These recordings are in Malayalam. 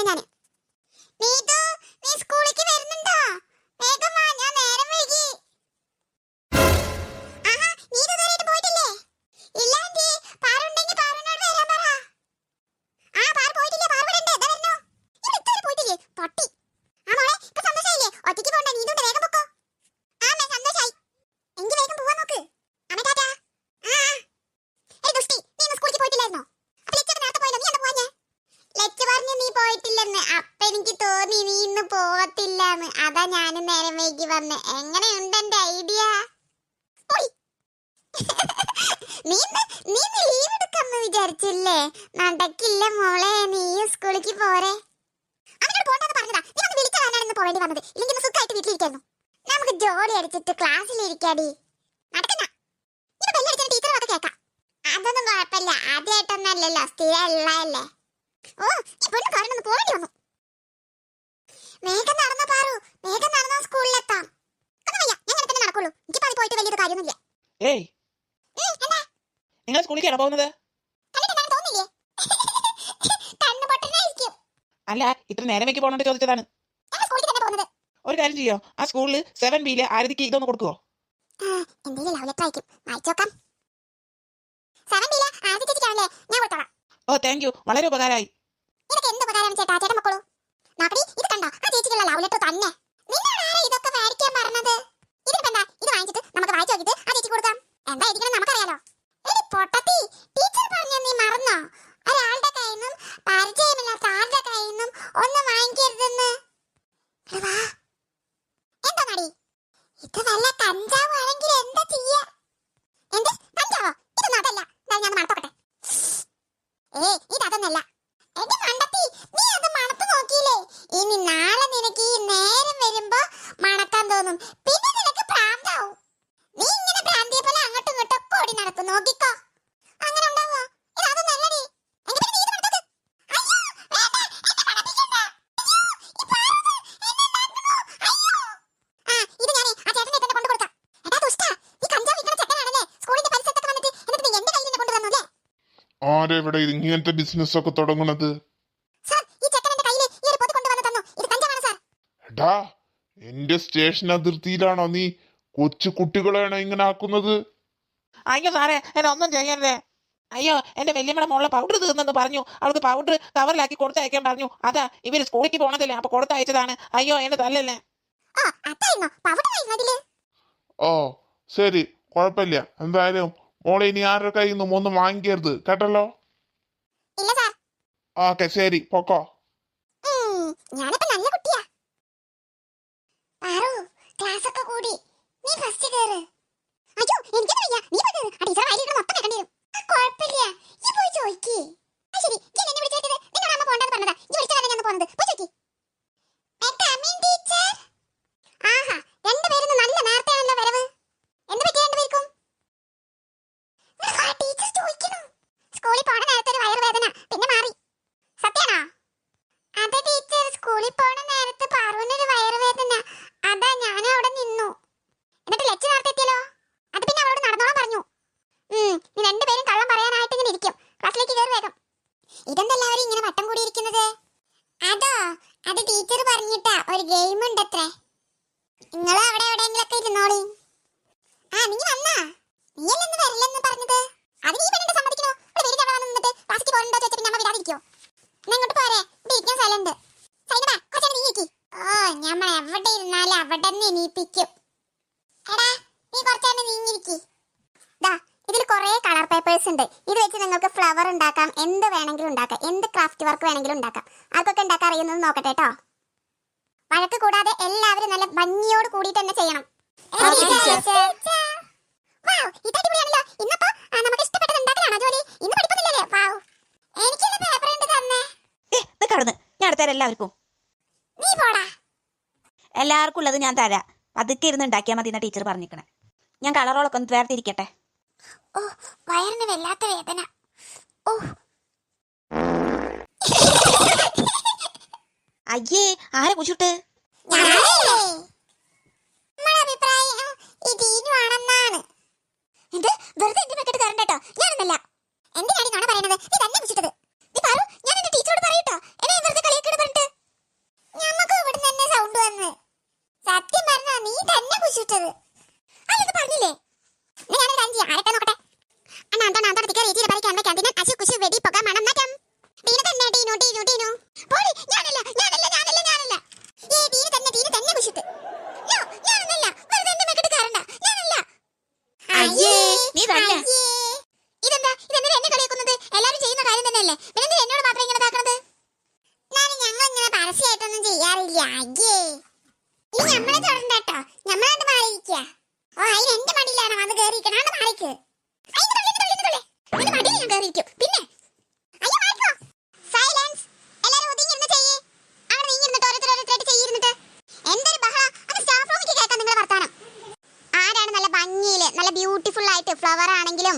തരാം ഞാൻ വന്ന് എങ്ങനെയുണ്ട് എന്റെ ഐഡിയ നീ ലീവ് എടുക്കാന്ന് വിചാരിച്ചില്ലേ? നടക്കില്ല മോളെ നീ സ്കൂളിലേക്ക് പോരെ. അവനോട് വന്നത്. വീട്ടിലിരിക്കായിരുന്നു. നമുക്ക് ക്ലാസ്സിൽ നടക്കണ്ട ഇപ്പൊ ബെല്ലടിച്ചാൽ ടീച്ചർ ഓ പോകേണ്ടി വന്നു. നടന്ന പാറു? വേഗം നടന്നോ സ്കൂളിലെത്താം ഒന്നും വയ്യ ഞാൻ ഇങ്ങനെ തന്നെ നടക്കുള്ളൂ എനിക്ക് അത് പോയിട്ട് വലിയൊരു കാര്യമൊന്നുമില്ല ഏയ്. നിങ്ങൾ പോകുന്നത് തോന്നില്ലേ കണ്ണു പൊട്ടനായിരിക്കും അല്ല ഇത്ര നേരം വെക്കി ചോദിച്ചതാണ്. സ്കൂളിൽ പോകുന്നത് ഒരു കാര്യം ചെയ്യോ? ആ സ്കൂളിൽ സെവൻ ബിയിലെ ആരതിക്ക് ഇതൊന്ന് കൊടുക്കുവോ? ഓ താങ്ക് യു വളരെ ഉപകാരമായി. നിനക്ക് എന്ത് ഉപകാരം ചേട്ടാ? ചേട്ടൻ മക്കളൂ? നോക്കടി ഇത് കണ്ടോ? ആ ചേച്ചിക്കുള്ള ലവ് ലെറ്റർ തന്നെ നിന്നോട് ആരാ ഇതൊക്കെ മേടിക്കാൻ പറഞ്ഞത് ഇതിനിപ്പോ എന്താ ഇത് വാങ്ങിച്ചിട്ട് നമുക്ക് വായിച്ചു നോക്കിയിട്ട് ആ ചേച്ചി കൊടുക്കാം എന്താ ഇരിക്കണം നമുക്കറിയാലോ എടി പൊട്ടത്തി ടീച്ചർ പറഞ്ഞ നീ മറന്നോ ഒരാളുടെ കയ്യിൽ നിന്നും പരിചയമില്ലാത്ത ആളുടെ കയ്യിൽ നിന്നും ഒന്നും വാങ്ങിക്കരുതെന്ന് ഇവിടെ വാ. എന്താ നടി ഇത് വല്ല കഞ്ചാവ് ആണെങ്കിൽ എന്താ ചെയ്യാ എന്ത് കഞ്ചാവോ ഇതൊന്നും അതല്ല ദാ ഞാൻ മണത്തോട്ടെ ഏയ് ഇതൊന്നല്ല എന്റെ മണ്ടത്തി നീ അത് മണത്ത് നോക്കിയില്ലേ ഇനി നാളെ നിനക്ക് ഈ നേരം വരുമ്പോ മണക്കാൻ തോന്നും പിന്നെ നിനക്ക് ഭ്രാന്താവും നീ ഇങ്ങനെ ഭ്രാന്തിയെ പോലെ അങ്ങോട്ടും ഇങ്ങോട്ടും ഒക്കെ ഓടി നടക്കും നോക്കിക്കോ അങ്ങനെ ഉണ്ടാവോ ഇത് അതൊന്നല്ലടി എങ്കിൽ പിന്നെ നീ ഇത് മണത്തോക്ക്. അയ്യോ, വേണ്ട, എന്നെ മണപ്പിക്കണ്ട. അയ്യോ, ഈ പാറത് എന്നെ ഉണ്ടാക്കണോ? അയ്യോ. ആ, ഇത് ഞാനേ ആ ചേട്ടനെ തന്നെ കൊണ്ടു കൊടുക്കാം. എടാ ദുഷ്ടാ, നീ കഞ്ചാവ് വിൽക്കണ ചെക്കനാണല്ലേ? സ്കൂളിന്റെ പരിസരത്തൊക്കെ വന്നിട്ട് എന്നിട്ട് നീ എന്റെ കയ്യിൽ നിന്ന് കൊണ്ടുവന്നു അല്ലേ? ആരെവിടെ ഇങ്ങനത്തെ ബിസിനസ് ഒക്കെ തുടങ്ങണത് സാർ, ഈ ചെക്കൻ എന്റെ കയ്യിൽ ഈ ഒരു ഉണ്ടാവോ തന്നു. ഇത് കഞ്ചാവാണ് സാർ. എടാ എന്റെ സ്റ്റേഷൻ അതിർത്തിയിലാണോ നീ? കൊച്ചു കുട്ടികളെയാണോ ഇങ്ങനെ ആക്കുന്നത്? അയ്യോ സാറേ എന്നെ ഒന്നും ചെയ്യരുതേ. അയ്യോ എന്റെ വല്യമ്മയുടെ മോളെ പൗഡർ തീർന്നെന്ന് പറഞ്ഞു. അവൾക്ക് പൗഡർ കവറിലാക്കി കൊടുത്തയക്കാൻ പറഞ്ഞു. അതാ ഇവർ സ്കൂളിലേക്ക് പോണതല്ലേ അപ്പൊ കൊടുത്തയച്ചതാണ്. അയ്യോ എന്റെ തല്ലല്ലേ. ഓ, ശരി. കുഴപ്പമില്ല. എന്തായാലും മോളെ ഇനി ആരുടെ കയ്യിൽ നിന്നും ഒന്നും വാങ്ങിക്കരുത്. കേട്ടല്ലോ? ഇല്ല സാർ. ഓക്കെ ശരി. പൊക്കോ. ഞാനിപ്പോ നല്ല കുട്ടിയാ. പാറു, ക്ലാസ് ഒക്കെ കൂടി. നീ ഫസ്റ്റ് കേറ്. അയ്യോ, എനിക്കൊന്നും നീ പോയി ആ ടീച്ചർ വായിലിരിക്കണ മൊത്തം കേൾക്കേണ്ടി വരും. കുഴപ്പമില്ല. നീ പോയി ചോദിക്ക്. ശരി. ഞാൻ എന്നെ വിളിച്ചു വരുത്തിയത് അമ്മ പോണ്ടെന്ന് പറഞ്ഞതാ. നീ വിളിച്ച കാരണം ഞാൻ പോന്നത്. പോയി ചോദിക്ക്. May അവിടെ നിനിപ്പിക്കും എടാ നീ കുറച്ചാണ്ട് നീങ്ങിരിക്കി ദാ ഇതിൽ കുറേ കളർ പേപ്പേഴ്സ് ഉണ്ട്. ഇത് വെച്ച് നിങ്ങൾക്ക് ഫ്ലവർ ഉണ്ടാക്കാം എന്ത് വേണമെങ്കിലും ഉണ്ടാക്കാം എന്ത് ക്രാഫ്റ്റ് വർക്ക് വേണമെങ്കിലും ഉണ്ടാക്കാം. ആർക്കൊക്കെ ഉണ്ടാക്കാൻ അറിയുന്നത് നോക്കട്ടെ കേട്ടോ വഴക്ക് കൂടാതെ എല്ലാവരും നല്ല ഭംഗിയോട് കൂടിയിട്ട് തന്നെ ചെയ്യണം. എല്ലാവർക്കും നീ പോടാ. എല്ലാവർക്കും ഉള്ളത് ഞാൻ തരാം. പതുക്കെ ഇരുന്ന് ഉണ്ടാക്കിയാൽ മതി എന്നാ ടീച്ചർ പറഞ്ഞിരിക്കണേ. ഞാൻ കളറോളൊക്കെ ഒന്ന് വേർതിരിക്കട്ടെ? ഓ വയറിന് വല്ലാത്ത വേദന. ഓ. അയ്യേ ആരെ കുശിട്ട്? ഓ അതിന് എന്റെ മടിയിലാണ് വന്ന് കയറിയിരിക്കണം ആണ്ട് മാറിക്ക് പിന്നെ? സൈലൻസ് എല്ലാരും ഒതുങ്ങിയിരുന്ന് ചെയ്യേ. അവിടെ നീങ്ങിരുന്നിട്ട് ഓരോരുത്തർ ഓരോരുത്തരായിട്ട് ചെയ്യിരുന്നിട്ട് എന്തൊരു ബഹളം. അത് സ്റ്റാഫ് റൂമിലേക്ക് കേൾക്കാം നിങ്ങളുടെ വർത്താനം. ആരാണ് നല്ല ഭംഗിയിൽ നല്ല ബ്യൂട്ടിഫുൾ ആയിട്ട് ഫ്ലവർ ആണെങ്കിലും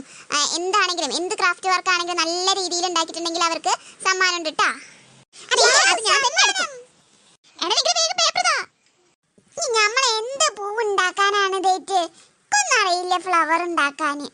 എന്താണെങ്കിലും എന്ത് ക്രാഫ്റ്റ് വർക്ക് ആണെങ്കിലും നല്ല രീതിയിൽ അവർക്ക് സമ്മാനം ഉണ്ട് കേട്ടാ അത് ഞാൻ തന്നെ എടുക്കും എടാ നിങ്ങൾ നമ്മൾ എന്ത് പൂവ് ഉണ്ടാക്കാനാണ് ഡേറ്റ് അറിയില്ല ഫ്ലവർ ഉണ്ടാക്കാന്.